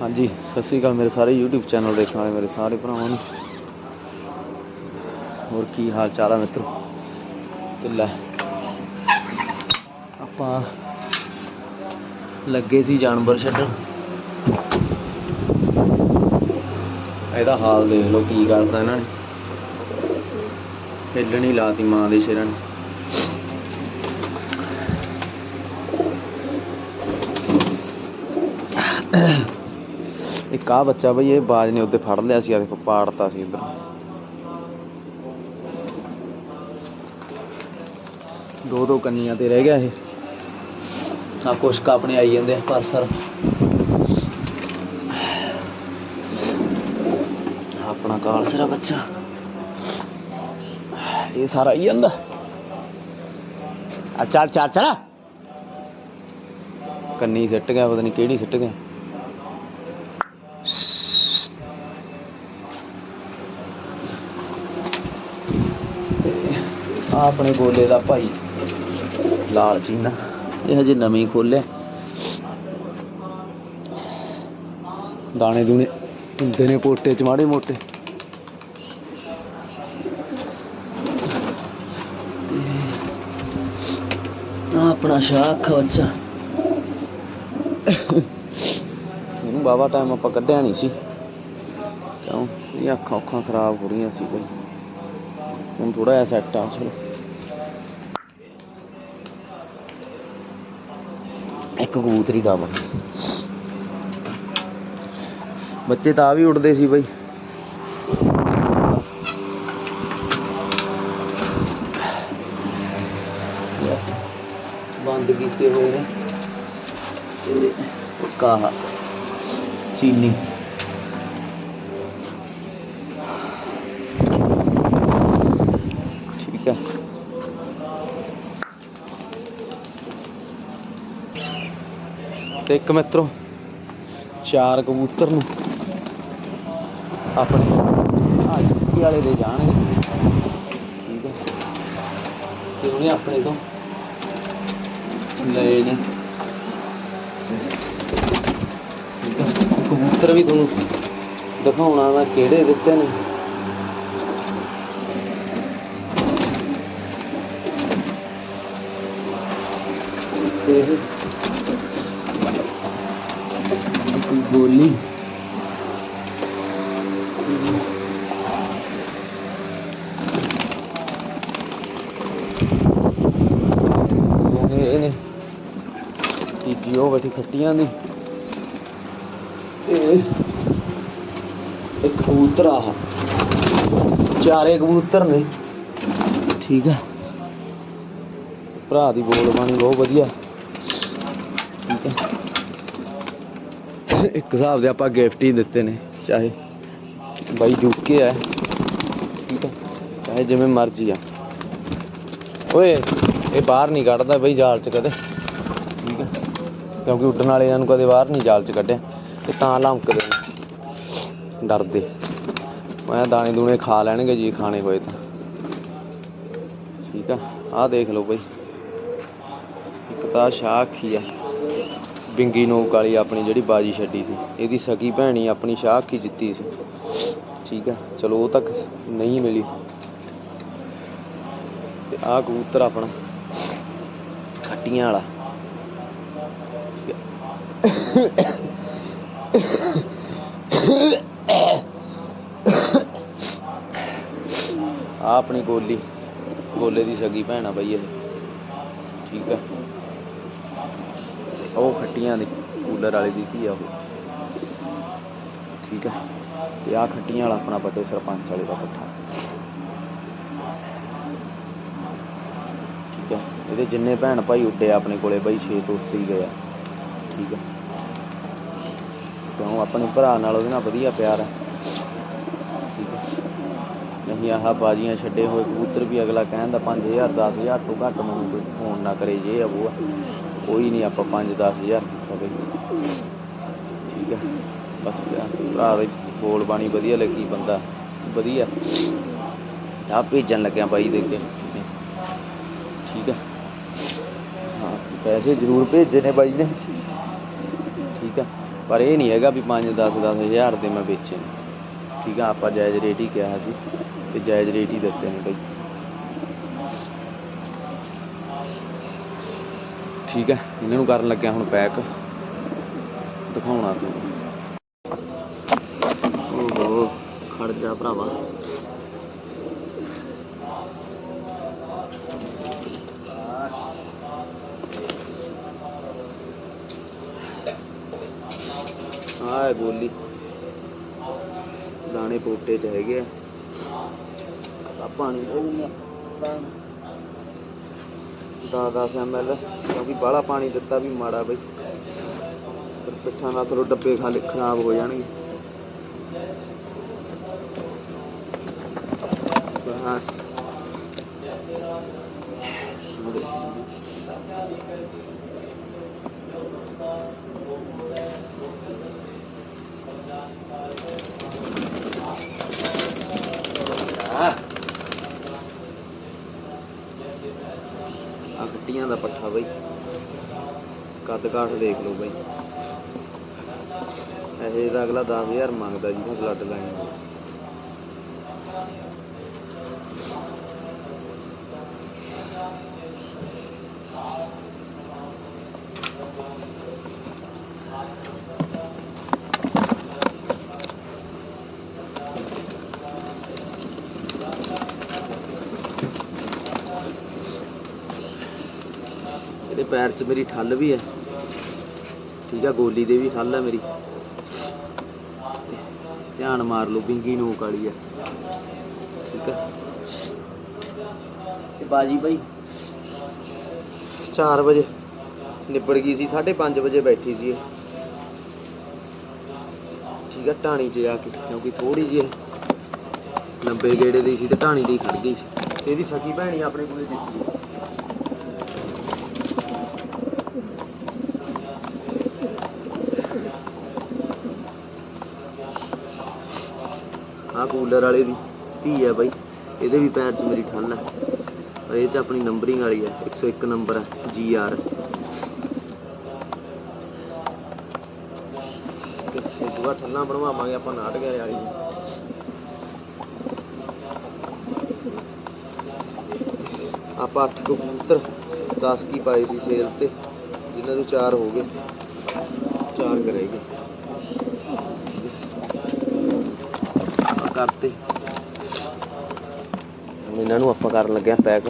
ਹਾਂਜੀ, ਸਤਿ ਸ਼੍ਰੀ ਅਕਾਲ ਮੇਰੇ ਸਾਰੇ YouTube ਚੈਨਲ ਦੇਖਣ ਵਾਲੇ, ਮੇਰੇ ਸਾਰੇ ਭਰਾਵਾਂ ਨੂੰ। ਹੋਰ ਕੀ ਹਾਲ ਚਾਲ ਆ ਮਿੱਤਰੋ? ਤੇ ਲੈ, ਆਪਾਂ ਲੱਗੇ ਸੀ ਜਾਨਵਰ ਛੱਡਣ। ਇਹਦਾ ਹਾਲ ਦੇਖ ਲਓ ਕੀ ਕਰਦਾ ਇਹਨਾਂ ਨੇ। ਹਿੱਲਣੀ ਲਾਤੀ ਮਾਂ ਦੇ ਸ਼ੇਰਾਂ ਨੇ। ਇੱਕ ਆ ਬੱਚਾ ਬਈ, ਇਹ ਬਾਜ ਨੇ ਉੱਤੇ ਫੜ ਲਿਆ ਸੀ ਆ ਦੇਖੋ, ਪਾੜਤਾ ਸੀ ਉਧਰ ਦੋ ਦੋ ਕੰਨੀਆਂ ਤੇ ਰਹਿ ਗਿਆ ਇਹ। ਆ ਕੁਛ ਕੁ ਆਪਣੇ ਆਈ ਜਾਂਦੇ ਪਰ ਸਰ ਆਪਣਾ ਕਾਲ ਸਿਰਾ ਬੱਚਾ। ਇਹ ਸਾਰਾ ਆਈ ਜਾਂਦਾ। ਆ ਚੱਲ ਚੱਲ ਚੱਲ। ਕੰਨੀ ਸਿੱਟ ਗਿਆ, ਪਤਾ ਨਹੀਂ ਕਿਹੜੀ ਸਿੱਟ ਗਿਆ। ਆ ਆਪਣੇ ਗੋਲੇ ਦਾ ਭਾਈ। ਲਾਲ ਚੀਨਾ ਇਹ ਹਜੇ ਨਵੀਂ ਖੋਲਿਆ ਦਾਣੇ ਦੂਣੇ ਹੁੰਦੇ ਨੇ ਪੋਟੇ ਚ, ਮਾੜੇ ਮੋਟੇ। ਆ ਆਪਣਾ ਸ਼ਾਖ ਬੱਚਾ ਇਹਨੂੰ ਬਾਬਾ ਟਾਈਮ ਆਪਾਂ ਕੱਢਿਆ ਨਹੀਂ ਸੀ। ਕਿਉਂ? ਇਹ ਅੱਖਾਂ ਅੱਖਾਂ ਖਰਾਬ ਹੋ ਰਹੀਆਂ ਸੀ ਕੋਈ ਹੁਣ ਥੋੜਾ ਜਿਹਾ ਸੈੱਟ ਆ, ਚਲੋ। ਇੱਕ ਕਬੂਤਰੀ ਦਾ ਬੱਚੇ ਤਾਂ ਆ ਵੀ ਉੱਡਦੇ ਸੀ ਬਈ। ਬੰਦ ਕੀਤੇ ਹੋਏ ਨੇ। ਤੇ ਕਾਹ ਚੀਨੀ ਠੀਕ ਹੈ ਤੇ ਇੱਕ ਮਿੱਤਰੋ, ਚਾਰ ਕਬੂਤਰ ਨੂੰ ਆਪਣੇ ਆ ਵਾਲੇ ਦੇ ਜਾਣਗੇ। ਠੀਕ ਹੈ। ਤੇ ਉਹਨੇ ਆਪਣੇ ਤੋਂ ਲਏ ਨੇ। ਕਬੂਤਰ ਵੀ ਤੁਹਾਨੂੰ ਦਿਖਾਉਣਾ ਵਾ ਕਿਹੜੇ ਦਿੱਤੇ ਨੇ। ਤੇ ਇਹ ਬੋਲੀ। ਇਹ ਤੀਜੀ ਉਹ ਬੈਠੀ ਖੱਟੀਆਂ ਦੀ। ਤੇ ਇੱਕ ਕਬੂਤਰ ਆਹ ਚਾਰੇ ਕਬੂਤਰ ਨੇ। ਠੀਕ ਆ। ਭਰਾ ਦੀ ਬੋਲ ਬਾਣੀ ਬਹੁਤ ਵਧੀਆ। ਠੀਕ ਆ। ਇੱਕ ਹਿਸਾਬ ਦੇ ਆਪਾਂ ਗਿਫਟ ਹੀ ਦਿੱਤੇ ਨੇ, ਚਾਹੇ ਬਾਈ ਜੁਕੇ ਹੈ ਠੀਕ ਹੈ ਚਾਹੇ ਜਿਵੇਂ ਮਰਜ਼ੀ ਆ। ਓਏ, ਇਹ ਬਾਹਰ ਨਹੀਂ ਕੱਢਦਾ ਬਈ ਜਾਲ ਚ ਕਦੇ। ਠੀਕ ਆ, ਕਿਉਂਕਿ ਉੱਡਣ ਵਾਲੇ ਇਹਨਾਂ ਨੂੰ ਕਦੇ ਬਾਹਰ ਨਹੀਂ ਜਾਲ ਚ ਕੱਢਿਆ, ਤੇ ਤਾਂ ਲੰਕਦੇ ਨੇ। ਡਰਦੇ। ਮੈਂ ਦਾਣੇ ਦੂਣੇ ਖਾ ਲੈਣਗੇ ਜੀ ਖਾਣੇ ਹੋਏ ਤਾਂ। ਠੀਕ ਆ, ਆਹ ਦੇਖ ਲਓ ਬਈ। ਇੱਕ ਤਾਂ ਸ਼ਾਖੀ ਆ। ਬਿੰਗੀ ਨੋਕ ਵਾਲੀ ਆਪਣੀ ਜਿਹੜੀ ਬਾਜੀ ਛੱਡੀ ਸੀ। ਇਹਦੀ ਸਕੀ ਭੈਣੀ ਆਪਣੀ ਸ਼ਾਖੀ ਜਿੱਤੀ ਸੀ। ਠੀਕ ਆ, ਚਲੋ ਉਹ ਤੱਕ ਨਹੀਂ ਮਿਲੀ। ਤੇ ਆਹ ਕਬੂਤਰ ਆਪਣਾ ਖੱਟੀਆਂ ਵਾਲਾ। ਆ ਆਪਣੀ ਗੋਲੀ, ਗੋਲੇ ਦੀ ਸਗੀ ਭੈਣ ਆ ਬਈ ਇਹ। ਠੀਕ ਆ। ਖੱਟੀਆਂ ਦੀ, ਕੂਲਰ ਵਾਲੇ ਦੀ ਧੀ ਆ ਉਹ? ਠੀਕ ਆ। ਤੇ ਆ ਖੱਟੀਆਂ ਵਾਲਾ ਆਪਣਾ ਵੱਡੇ ਸਰਪੰਚ ਵਾਲੇ ਦਾ ਪੱਠਾ। ਠੀਕ ਆ। ਇਹਦੇ ਜਿੰਨੇ ਭੈਣ ਭਾਈ ਉੱਡੇ ਆਪਣੇ ਕੋਲੇ, ਬਈ 6 ਤੋਂ ਉੱਤੇ ਹੀ ਗਏ ਆ। ਠੀਕ ਆ। ਕਿਉਂ? ਆਪਣੇ ਭਰਾ ਨਾਲ ਉਹਦੇ ਨਾਲ ਵਧੀਆ ਪਿਆਰ ਹੈ ਠੀਕ ਹੈ ਨਹੀਂ, ਆਹ ਬਾਜੀਆਂ ਛੱਡੇ ਹੋਏ ਕਬੂਤਰ ਵੀ ਅਗਲਾ ਕਹਿੰਦਾ 5000 10000 ਤੋਂ ਘੱਟ ਮੈਨੂੰ ਕੋਈ ਫੋਨ ਨਾ ਕਰੇ, ਜੇ ਆ, ਉਹ ਆ। ਕੋਈ ਨਹੀਂ ਆਪਾਂ 5 10000 ਕੀਤਾ ਠੀਕ ਹੈ ਬਸ ਪਿਆਰ ਭਰਾ ਦੇ ਬੋਲ ਬਾਣੀ ਵਧੀਆ ਲੱਗੀ ਬੰਦਾ। ਵਧੀਆ। ਆ ਭੇਜਣ ਲੱਗਿਆ ਬਾਈ ਦੇ ਕੇ ਠੀਕ ਹੈ ਹਾਂ, ਪੈਸੇ ਜ਼ਰੂਰ ਭੇਜੇ ਨੇ ਬਾਈ ਨੇ। ਠੀਕ ਹੈ ਪਰ ਇਹ ਨਹੀਂ ਹੈਗਾ ਵੀ 5 10 10 ਹਜ਼ਾਰ ਦੇ ਮੈਂ ਵੇਚੇ ਠੀਕ ਆ, ਆਪਾਂ ਜਾਇਜ਼ ਰੇਟ ਹੀ ਕਿਹਾ ਸੀ ਤੇ ਜਾਇਜ਼ ਰੇਟ ਹੀ ਦਿੱਤੇ ਨੇ ਬਾਈ। ਠੀਕ ਹੈ, ਇਹਨਾਂ ਨੂੰ ਕਰਨ ਲੱਗਿਆ ਹੁਣ ਪੈਕ ਦਿਖਾਉਣਾ ਤੁਹਾਨੂੰ। ਓਹੋ, ਖੜ ਜਾ ਭਰਾਵਾ। ਆਹ ਗੋਲੀ ਦਾਣੇ ਪੋਟੇ ਚ ਹੈਗੇ ਆ। ਪਾਣੀ। ਉਹ 10 10 ਐਮਐਲ ਕਿਉਂਕਿ ਬਾਹਲਾ ਪਾਣੀ ਦਿੱਤਾ ਵੀ ਮਾੜਾ ਬਈ। ਪਰ ਪਿੱਠਾਂ ਨਾਲ ਥੋੜਾ ਡੱਬੇ ਖਾਲੇ ਖਰਾਬ ਹੋ ਜਾਣਗੇ। ਬਸ। ਪੱਠਾ ਬਈ। ਕੱਦ ਕਾਠ ਦੇਖ ਲਓ ਬਈ। ਇਹ ਦਾ ਅਗਲਾ 10000 ਮੰਗਦਾ ਜੀ ਬਲੱਡ ਲਾਈਨ ਪੈਰ 'ਚ ਮੇਰੀ ਠੱਲ ਵੀ ਹੈ। ਠੀਕ ਆ, ਗੋਲੀ ਦੇ ਵੀ ਠੱਲ ਹੈ ਮੇਰੀ। ਧਿਆਨ ਮਾਰ ਲਓ, ਬਿੰਗੀ ਨੋਕ ਵਾਲੀ ਹੈ ਠੀਕ ਹੈ ਤੇ ਬਾਜੀ ਬਾਈ 4 ਵਜੇ ਨਿਬੜ ਗਈ ਸੀ 5:30 ਵਜੇ ਬੈਠੀ ਸੀ ਠੀਕ ਆ, ਢਾਣੀ 'ਚ ਜਾ ਕੇ, ਕਿਉਂਕਿ ਥੋੜੀ ਜਿਹੀ ਲੰਬੇ ਗੇੜੇ ਦੀ ਸੀ ਤੇ ਢਾਣੀ ਦੀ ਖੜ ਗਈ ਸੀ। ਇਹਦੀ ਸਕੀ ਭੈਣੀ ਆਪਣੇ ਕੋਲੇ ਦਿੱਤੀ। ਆ ਕੂਲਰ ਵਾਲੇ ਦੀ, ਧੀ ਹੈ ਬਾਈ, ਇਹਦੇ ਵੀ ਪੈਰ 'ਚ ਮੇਰੀ ਠੱਲ ਹੈ। ਪਰ ਇਹ 'ਚ ਆਪਣੀ ਨੰਬਰਿੰਗ ਵਾਲੀ ਹੈ 101 ਨੰਬਰ ਹੈ ਜੀ ਆਰ ਦੂਆ ਠੱਲਾਂ ਬਣਵਾਵਾਂਗੇ, ਆਪਾਂ ਨਾਟਕ ਵਾਲੀ ਆਪਾਂ ਅੱਠ ਕਬੂਤਰ 10 ਕੀ ਪਾਏ ਸੀ ਸੇਲ ਤੇ, ਜਿਨ੍ਹਾਂ ਨੂੰ ਚਾਰ ਹੋ ਗਏ। ਚਾਰ ਕਰੇਗੇ ਕਰਤੇ। ਹੁਣ ਇਹਨਾਂ ਨੂੰ ਆਪਾਂ ਕਰਨ ਲੱਗਿਆ ਪੈਕ।